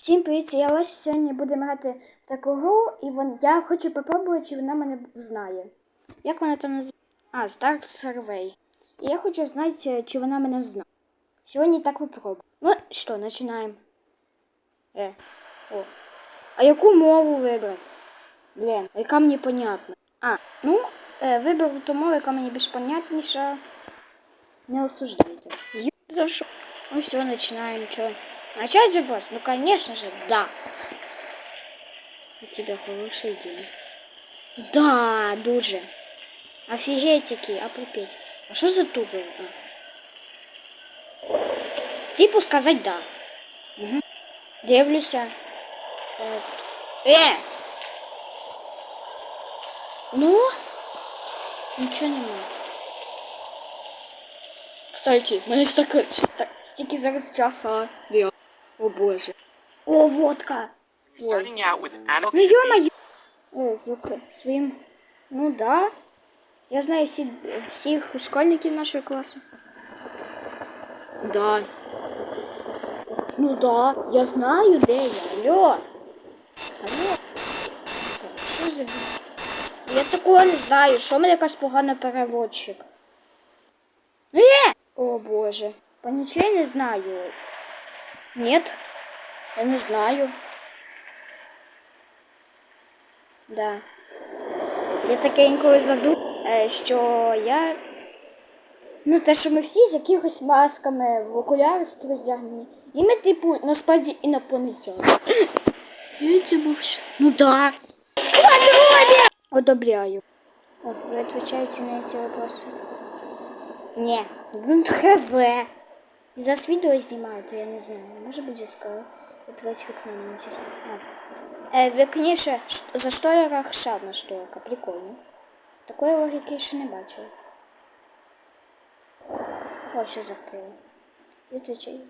Всім привіт, я Леся. Сьогодні будемо грати в таку гру, і вон, я хочу попробувати, чи вона мене знає. Як вона там називається? А, Start Survey. І я хочу знати, чи вона мене знає. Сьогодні так попробую. Ну що, починаємо. Е. О. А яку мову вибрати? Блін, яка мені понятна. А, ну, е, виберу ту мову, яка мені більш понятніша. Не осуждайте. Ю- За що? Ну все, начинаем. Что? Начать запрос? Ну, конечно же, да. У тебя хороший день. Да, дуже. Офигеть який, а попеть. А що за тупо? А. Типу сказать да. Угу. Дивлюся. Е. Е! Ну? Нічого нема. Кстати, мене стільки, стільки зараз часа. О боже. О, водка. Starting out with adult Ну ё-моё. Ой, звук своїм. Ну да. Я знаю всі, всіх школьників нашого класу. Да. Ну да, я знаю, де я. Алло. Алло. Що за Я такого не знаю. Що мене якась погана переводчик? Е! О боже. По нічого я не знаю. Нет, я не знаю. Да. Я таке інколи заду, е, що я. Ну, те, що ми всі з якихось масками в окулярах тут роздягнені. І ми, типу, насправді інопланетяни. Видите, боже. Ну да. Подробие! Одобряю. О, вы отвечаете на эти вопросы? Не, ну хз. За с видео снимаю, то я не знаю. Может быть, сказал. Открыть окно, мне интересно. А. Е, в ш- за шторерах ще одна шторка. Прикольно. Такої логіки ще не бачила. О, все закрила. Відключай.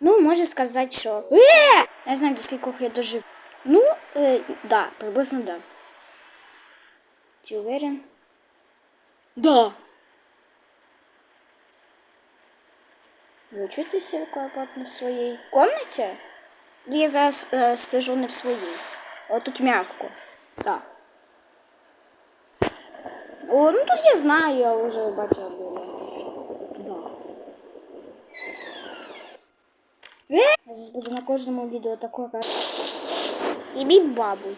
Ну, може сказати, що. Е! Я знаю, до скільки я дожив. Ну, е, да, приблизно да. Ти уверен? Да. Комфортно в своїй комнаті? Ну, Я зараз е, сижу не в своїй. О, тут м'яко. Так. О, ну тут я знаю, я вже бачила було. Да. Е! Я зараз буду на кожному відео такого. І бій бабу.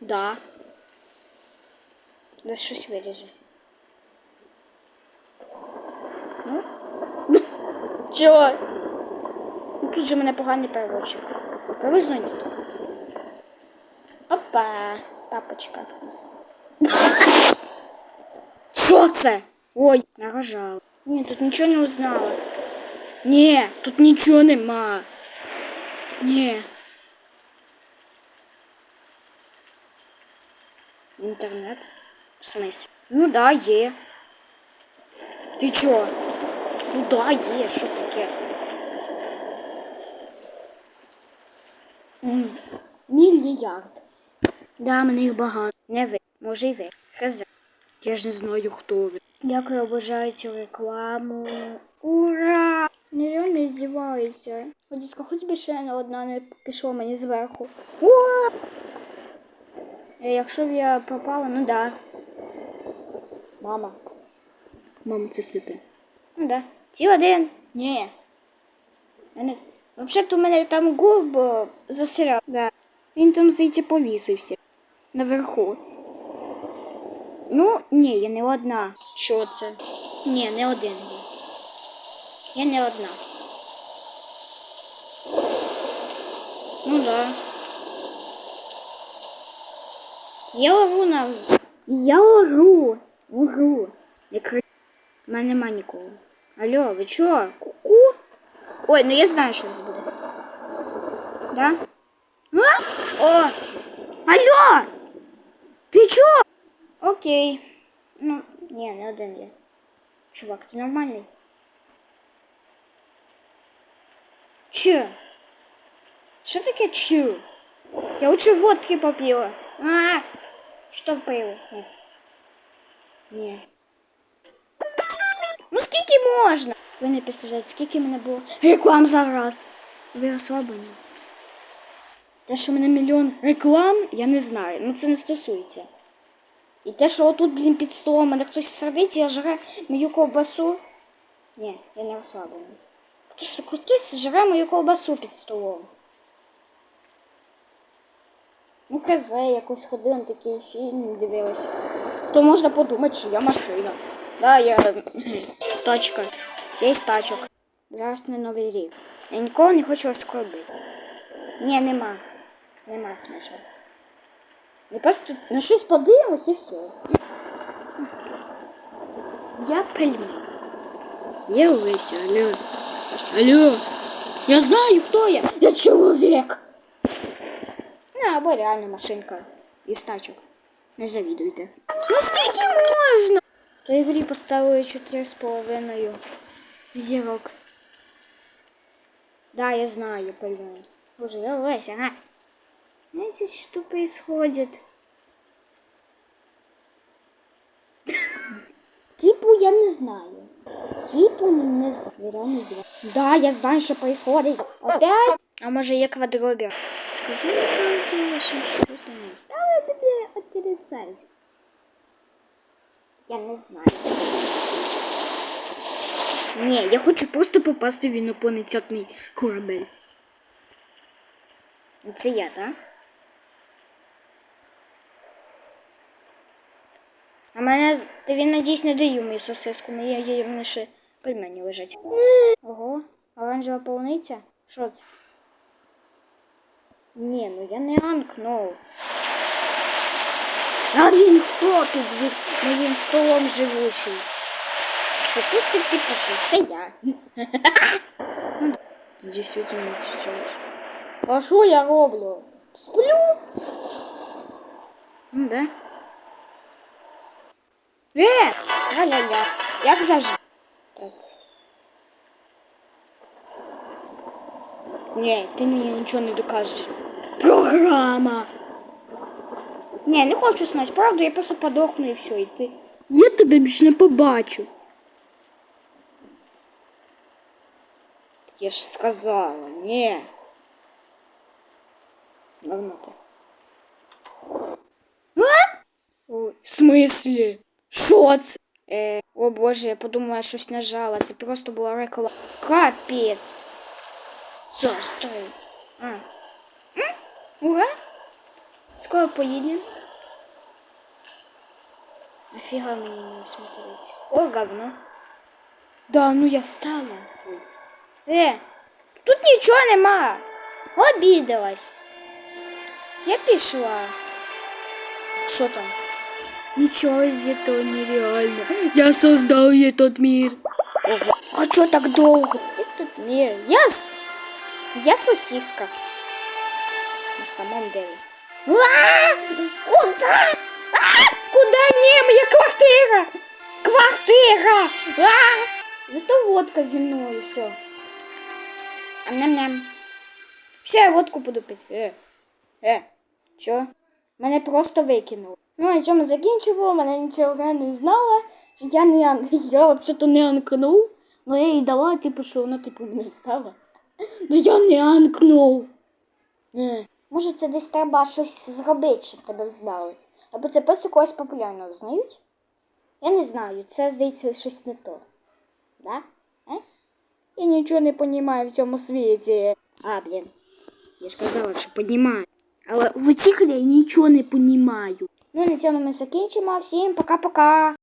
Да. Десь щось виріже. Чого? Ну тут же в мене поганий переводчик. Приблизно ні. Опа, папочка. Що це? Ой, нарожала. Ні, тут нічого не узнала. Ні, тут нічого нема. Ні. Інтернет? В смысле? Ну да, є. Ти чо? Ну да, є, що таке? Мільярд. Да, мене їх багато. Не ви. Може й ви. Хз. Я ж не знаю, хто ви. Як я обожаю цю рекламу. Ура! Нереально здіваються. Одіска, хоч би ще одна не пішло мені зверху. Ура! Е, Якщо б я пропала, ну да. Мама. Мама, це святе. Ну да. Ті один. Ні. Мене... Взагалі-то у мене там губ е. Да. Він там, здається, повісився. Наверху. Ну, ні, я не одна. Що це? Ні, не один. Я не одна. Ну да. Я ору на. Я ору. Ору. Не кри... У мене нема нікого. Алло, ви чо? Ку-ку? Ой, ну я знаю, що це буде. Да? А? О! Алло! Ти чо? Окей. Ну, ні, не один є. Чувак, ти нормальний? Че? Що таке чу? Я лучше водки попила. А, що пиво? Ні. Ні. Ну скільки можна? Ви не представляєте, скільки мене було реклам зараз. Ви розслаблені. Те, що в мене мільйон реклам, я не знаю. Ну це не стосується. І те, що отут, блін, під столом мене хтось сидить і жре мою ковбасу. Ні, я не розслаблений. Тому що хтось жре мою ковбасу під столом. Ну, хз, якось ходила на такий фільм, дивилася. То можна подумати, що я машина. Да, я тачка. Із тачок. Зараз не новий рік. Я нікого не хочу оскорбити. Ні, нема. Нема смисла. Я просто на щось подивимось і все. Я пельмень. Я Олеся, алло. Алло. Я знаю, хто я. Я чоловік. Ну, або реально машинка із тачок. Не завідуйте. Ну скільки можна? То ігрі поставили чотири з половиною зірок. Да, я знаю, пельмень. Боже, я Олеся, ага. Знаете, что происходит? Типу я не знаю. Типу не знаю. Да, я знаю, что происходит. Опять? А може є квадробір? Скажи що щось не стало тобі отрицать. Я не знаю. Ні, я хочу просто попасти в інопланетяний корабель. Це я, так? А мене він надіюсь не даю мою сосиску, мені є мене ще пельмені лежать. Ого, оранжева полуниця? Що це? Ні, ну я не анкнув. А він хто під ві- моїм столом живучий? Допустим, ти пиши, це я. Ти дійсно чуєш. А що я роблю? Сплю? Ну, да. Е! Ля-ля-ля. Як завжди. Так. Ні, ти мені нічого не докажеш. Програма. Ні, не хочу знати правду, я просто подохну і все, і ти. Я тебе більше не побачу. Я ж сказала, ні. Говно ти. В смислі? Що це? Е, о боже, я подумала, я щось нажала. Це просто була реклама. Капець. Застой. А. М? Ура? Скоро поїдемо. Нафіга мені не смотреть. О, говно. Да, ну я встала. Е, тут нічого нема. Обідалась. Я пішла. Що там? Ничего из этого нереально. Я создал этот мир. Ого. А что так долго? Этот мир. Я с... Я сосиска. На самом деле. А! Куда? А! Куда не моя квартира? Квартира! А! Зато водка зі мною, все. Ням-ням. Все, я водку буду пити. Е. Е. Чо? Мене просто викинуло. Ну, на цьому закінчимо, мене нічого не знала. Я не я взагалі не анкнув. Ну я їй дала, типу, що вона типу не стала. Ну я не анкнув. Е. Може, це десь треба щось зробити, щоб тебе знали. Або це просто когось популярного знають? Я не знаю, це здається щось не то. Да? Е? Я нічого не розумію в цьому світі. А, блін. Я ж казала, що розумію. Але в грі я нічого не розумію. Ну, на цьому ми закінчимо. Всім пока-пока.